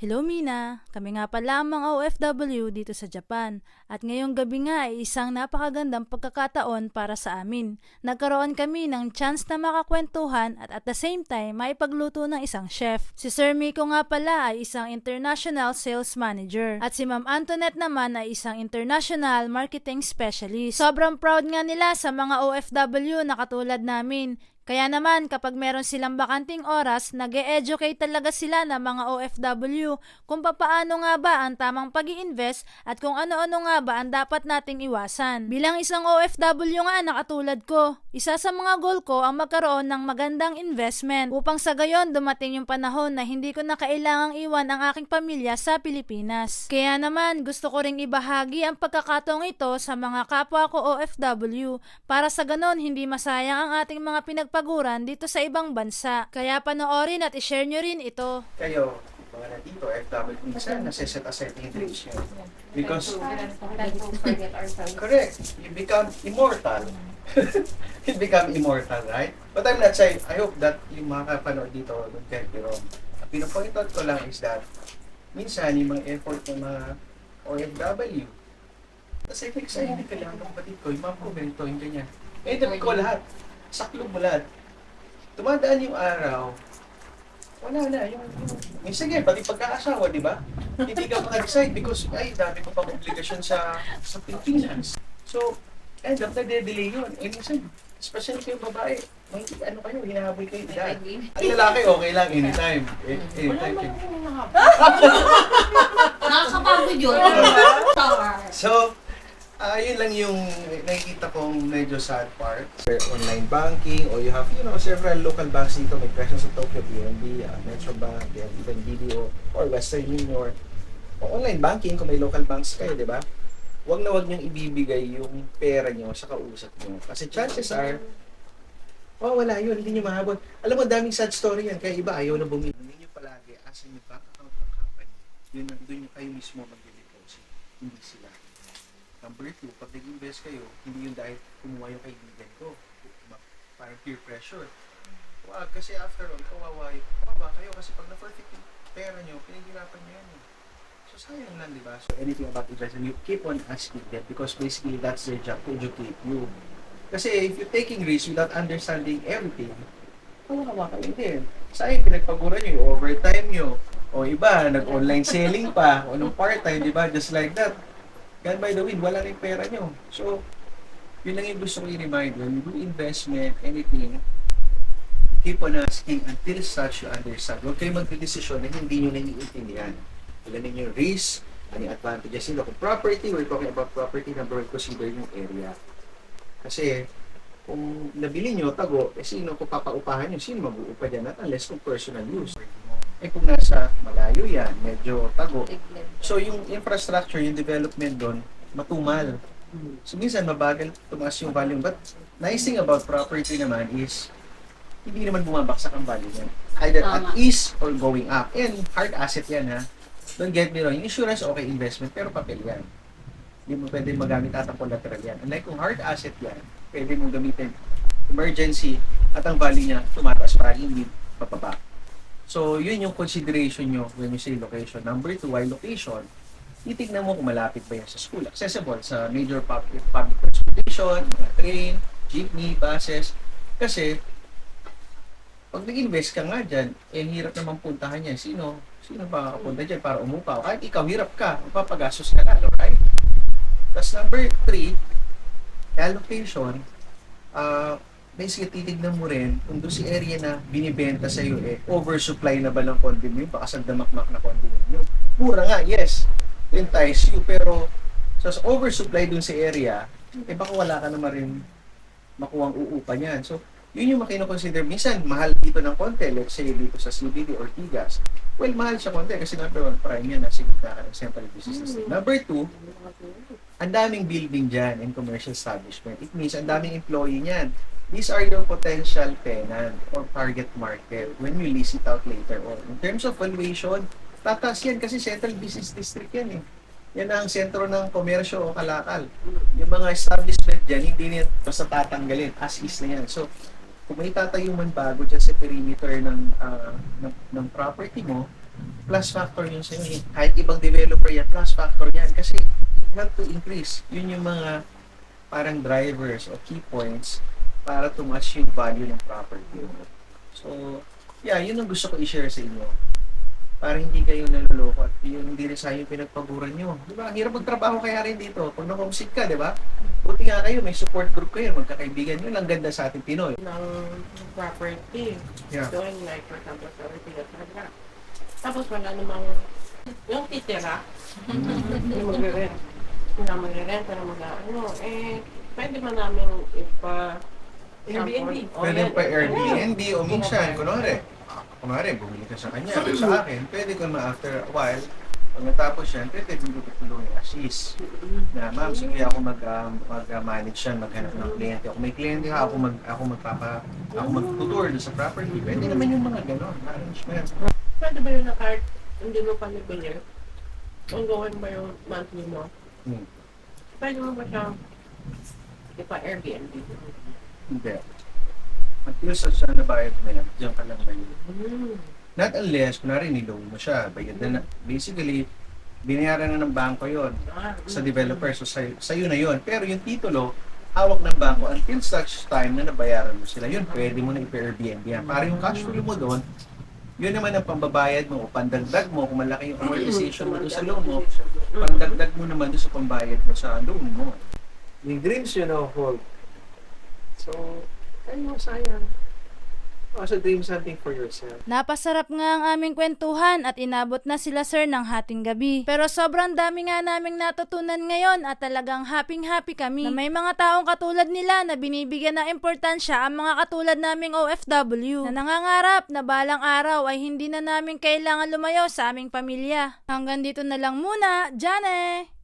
Hello Mina, kami nga pala ang mga OFW dito sa Japan at ngayong gabi nga ay isang napakagandang pagkakataon para sa amin. Nagkaroon kami ng chance na makakwentuhan at at the same time maipagluto ng isang chef. Si Sir Miko nga pala ay isang international sales manager at si Ma'am Antoinette naman ay isang international marketing specialist. Sobrang proud nga nila sa mga OFW na katulad namin kaya naman kapag meron silang bakanting oras, nag educate talaga sila ng mga OFW kung papaano nga ba ang tamang pag invest at kung ano-ano nga ba ang dapat nating iwasan. Bilang isang OFW nga na katulad ko, isa sa mga goal ko ang magkaroon ng magandang investment upang sa gayon dumating yung panahon na hindi ko na kailangang iwan ang aking pamilya sa Pilipinas. Kaya naman gusto ko ring ibahagi ang pagkakataong ito sa mga kapwa ko OFW para sa ganon hindi masayang ang ating mga pinagpaguran dito sa ibang bansa. Kaya panoorin at ishare nyo rin ito. kayo, mga nandito, FW, minsan nasa-set aside yung dreams nyo. Because, correct, you become immortal. you become immortal, right? But I'm not saying, I hope that yung mga kapanood dito, don't get me wrong. Ang pinapoint out ko lang is that, minsan, yung mga effort ng mga OFW, kasi fix sa'yo, hindi kailangan ng kapatid ko, yung mom ko, ganito, yung ganyan. Eh, dapat ko lahat. Saklog lahat. Tumadaan yung araw, wala na. Yung, yung, yung sige, pati pagkakasawa, di ba? Hindi ka maka-decide because, ay, dami ko pang obligasyon sa, sa Pilipinas. So, end up, nagde-delay yun. Eh, minsan, especially kayo babae, may ano kayo, hinahabol kayo edad. Ang lalaki, okay lang, anytime. Eh, anytime. Nakakapagod yun. So, yun lang yung nakikita kong medyo sad part. Online banking, or you have, you know, several local banks dito. May presence sa Tokyo, BNB, uh, Metro Bank, they have even BDO, or Western Union. O online banking, kung may local banks kayo, di ba? Huwag na huwag niyong ibibigay yung pera niyo sa kausap niyo. Kasi chances are, oh, wala yun, hindi niyo mahabol. Alam mo, daming sad story yan. Kaya iba, ayaw na bumili. Hindi niyo palagi, asan yung bank account ng company. Yun, doon kayo mismo mag-deposit. Hindi sila. Number two, pag nag-invest kayo, hindi yun dahil kumuha yung kaibigan ko. Parang peer pressure. Wag, kasi after all, kawawa, kawawa kayo kasi pag na-perfect yung pera nyo, pinaghirapan nyo yan eh. So sayang lang, di ba? So anything about investment, you keep on asking them because basically that's their job to educate you. Kasi if you're taking risks without understanding everything, kawawa kayo din. Sayang pinagpagura nyo yung overtime nyo. O iba, nag-online selling pa, o nung part-time, di ba? Just like that. God by the wind, wala rin pera nyo. So, yun lang yung gusto ko i-remind when you do investment, anything, keep on asking until such you understand. Huwag kayo magdedesisyon na hindi nyo naiintindihan. Ilanin yung risk, ano yung advantages nila. Kung property, we're talking about property, number one, consider yung area. Kasi, kung nabili nyo, tago, eh sino kung papaupahan nyo, sino mag-uupa dyan? At unless kung personal use. Eh kung nasa malayo yan, medyo tago, So yung infrastructure, yung development doon, matumal. So minsan mabagal tumaas yung value. But nice thing about property naman is hindi naman bumabaksak ang value niyan. Either at Tama. ease or going up. And hard asset yan ha. Don't get me wrong. Yung insurance, okay investment, pero papel yan. Hindi mo pwede magamit at ang collateral yan. Unlike kung hard asset yan, pwede mong gamitin emergency at ang value niya tumataas para hindi papaba. So, yun yung consideration nyo when you say location. Number two, why location? Titignan mo kung malapit ba yan sa school. Accessible sa major public, public transportation, mga train, jeepney, buses. Kasi, pag nag-invest ka nga dyan, eh, hirap naman puntahan yan. Sino? Sino ba kakapunta dyan para umupa? O kahit ikaw, hirap ka. Mapapagastos ka na, right? Tapos number three, allocation. Ah, basically titignan mo rin kung doon si area na binibenta sa iyo eh oversupply na ba ng condominium baka sa damakmak na condominium mura nga yes entice you pero so, sa oversupply doon sa area eh baka wala ka naman rin makuwang uupa niyan. So yun yung makino-consider minsan mahal dito ng konti let's say dito sa CBD or Tigas well mahal siya konti kasi number one prime yan nasa gitna ka ng central business. District number two ang daming building dyan in commercial establishment. It means ang daming employee niyan. These are your potential tenant or target market when you lease it out later on. In terms of valuation, tataas yan kasi central business district yan eh. Yan ang sentro ng komersyo o kalakal. Yung mga establishment dyan, hindi niya basta tatanggalin. As is na yan. So, kung may tatayo man bago dyan sa perimeter ng, ah, ng, ng property mo, plus factor yun sa inyo. Kahit ibang developer yan, plus factor yan. Kasi you have to increase. Yun yung mga parang drivers o key points para tumas yung value ng property. So, yeah, yun ang gusto ko i-share sa inyo. Para hindi kayo naluloko at yung hindi rin sa yung pinagpaguran nyo. Di ba? Ang hirap magtrabaho kaya rin dito. Pag na-homesick ka, di ba? Buti nga kayo, may support group kayo, magkakaibigan yun. Ang ganda sa ating Pinoy. ng property. Yeah. Doing like, for example, sa Ortigas Tapos wala namang, yung titira, yung magre-rent. Yung magre-rent, pero mag ano, eh, pwede man namin ipa, Airbnb. Oh, Pwede yan. pa Airbnb o minsan, kunwari, kunwari, bumili ka sa kanya o sa akin, pwede ko na after a while, pag natapos yan, pwede ko tutulong yung assist. Na, ma'am, sige ako mag, um, mag-manage yan, maghanap ng kliyente. Ako may kliyente ha, ako mag, ako magpapa, ako magtutour doon sa property. Pwede naman yung mga gano'n, arrangement. Pwede ba yun na card, hindi mo pa nabili? Ongoing ba yung monthly mo? Hmm. Pwede mo ba siya ipa-Airbnb? Hindi. Until sa siya nabayad mo yan, diyan ka lang. Hmm. Not unless, kunwari, niloan mo siya, bayad na, na. Basically, binayaran na ng bangko yon sa developer. So, sa, sa'yo na yon Pero yung titulo, hawak ng bangko until such time na nabayaran mo sila. Yun, pwede mo na i-Airbnb yan. Para yung cash flow mo doon, yun naman ang pambabayad mo o pandagdag mo kung malaki yung amortization mo doon sa loan mo, pandagdag mo naman doon sa pambayad mo sa loan mo. Yung dreams you know hold. So, mo sayang. Also dream something for yourself. Napasarap nga ang aming kwentuhan at inabot na sila sir ng hating gabi. Pero sobrang dami nga naming natutunan ngayon at talagang happy-happy kami na may mga taong katulad nila na binibigyan ng importansya ang mga katulad naming OFW na nangangarap na balang araw ay hindi na namin kailangan lumayo sa aming pamilya. Hanggang dito na lang muna, Jane!